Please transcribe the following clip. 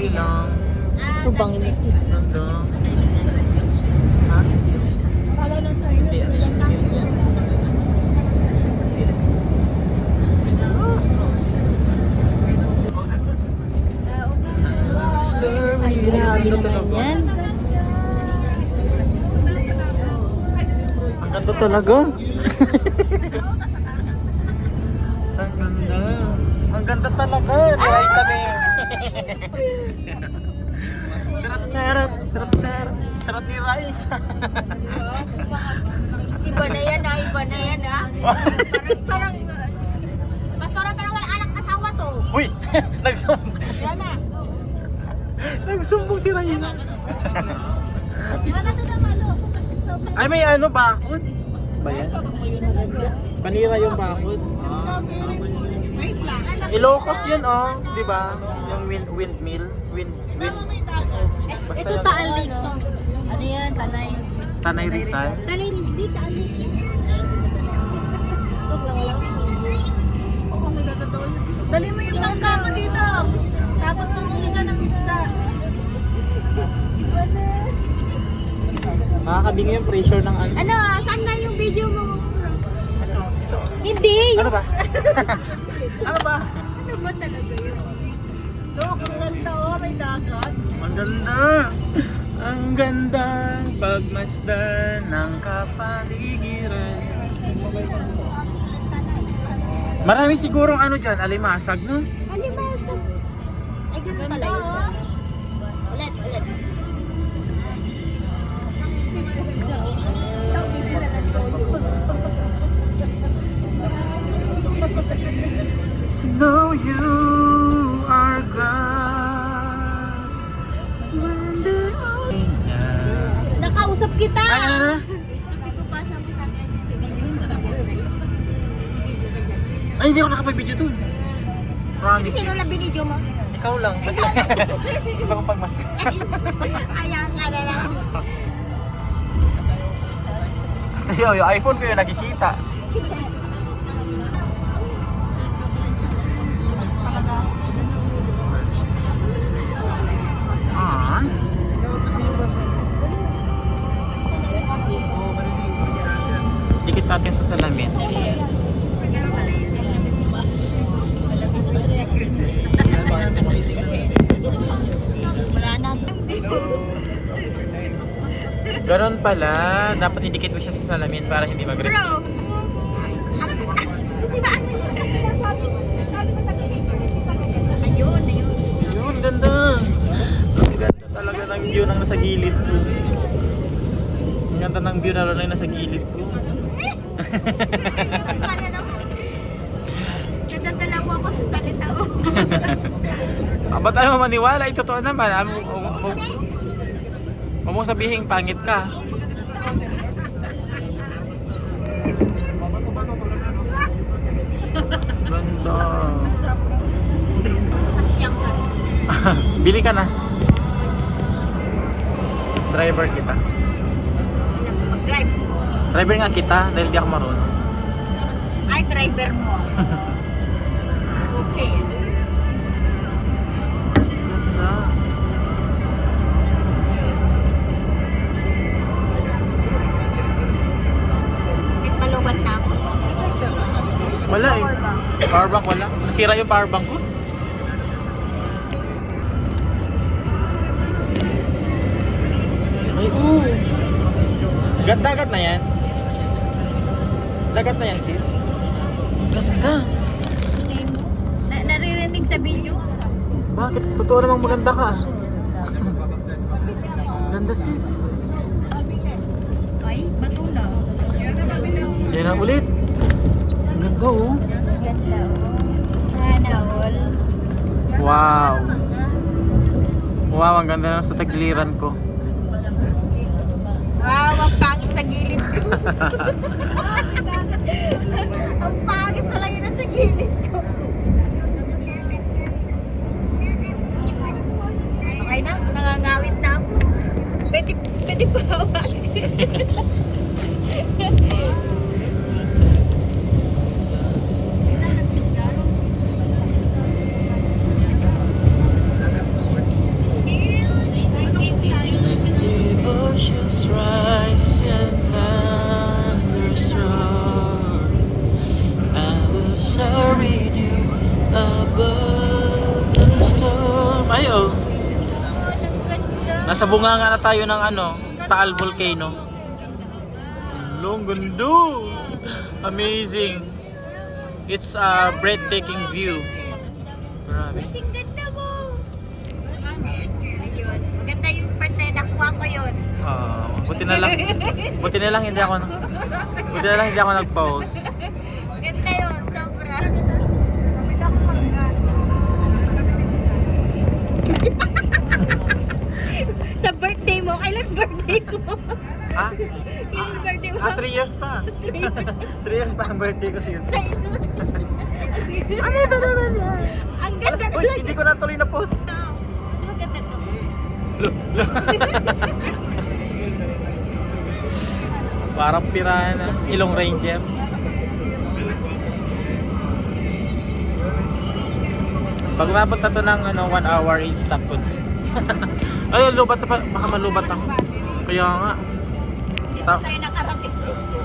Okay lang. Ito bang Ganda. Ha? Hindi, ano siya steel yan. Sir, Ay, grabe naman yan. Ang ganda talaga. Ang ganda. Ang ganda talaga. Di ay sabi. Charot, charot. Charot, charot. Charot ni Rice. Iba na yan ah, iba na yan ah. Parang, parang, pastora parang wala anak asawa to. Uy! Nagsumbong. Yan na. Nagsumbong si Raisa. Di ba natin ang ano? So, Ay, may ano, bakod. Ba yan? Panira yung bakod. Wait lang. Ilocos yun, oh. Di ba? Yung wind, windmill. Wind, wind. Eh, Ito taal lake to. Ano yan? Tanay. Tanay Rizal. Tanay hindi, taal lake. Ito lang lang. Dali mo yung bangka mo dito. Tapos manghuli ka ng isda. Makakabingi yung pressure ng ano. Ano, saan na yung video mo? Ano ba? ano ba? Ano ba talaga yun? Look, ang ganda oh, may dagat. Ang ganda! Ang ganda pagmasdan ng kapaligiran. Marami sigurong ano dyan, alimasag, no? Alibasa. Ay, ganun pala yun. Kita! Ay, ano na? Sa akin. Ay, hindi ako nakapag-video dun. Hindi Promise. sino na binidyo mo? Ikaw lang. Basta gusto kong pagmas. Ayan nga na lang. Yo, yung iPhone ko yung nakikita. Natin sa salamin. Ganon pala. Dapat idikit mo siya sa salamin para hindi mag-reflect. Bro, di ba ano yung sabi sabi ko taga Ayun, ayun. Yun, ganda. Ang ganda talaga ng view ng nasa gilid ko. Ganda ng view na lang nasa gilid ko. Nadadala mo ako sa salita mo. Ah, ba't ayaw maniwala? Ay, totoo naman. Ano, Huwag huwag mong sabihin pangit ka. Ganda. Sasakyan ka. Bili ka na. Driver kita. Driver nga kita dahil di ako marunong. Ay, driver mo. Okay. Wala eh. Powerbank wala. Nasira yung powerbank ko. Dagat na yan, sis. Ganda. Na naririnig sa video? Bakit? Totoo namang maganda ka. Ganda, sis. Ay, bato na. Yan na ulit. Ganda, oh. Ganda oh. Sana all. Wow. Wow, ang ganda na sa tagliran ko. Wow, ang pangit sa gilid ko. carried you above the storm. Ay. Oh. Nasa bunganga na tayo ng ano, Taal Volcano. Longgundo! Amazing! It's a breathtaking view. Grabe. ganda mo! Maganda yung part na nakuha ko yun. Ah, buti na lang. Buti na lang hindi ako na- Buti na lang hindi ako nag-pause. Ganda yun. Sa birthday mo, kailan birthday mo? Ah, Kailan birthday mo? ah 3 years pa. 3 years pa ang birthday ko sis. Ano ito naman yan? Ang ganda Uy, hindi ko na tuloy na post. Mas maganda to. Parang pirana, ilong ranger. Pag umabot na to ng ano, 1 hour, i-stop ko. Ay, lubat na pa. Baka malubat ako. Kaya nga. Hindi Ta- tayo nakarating.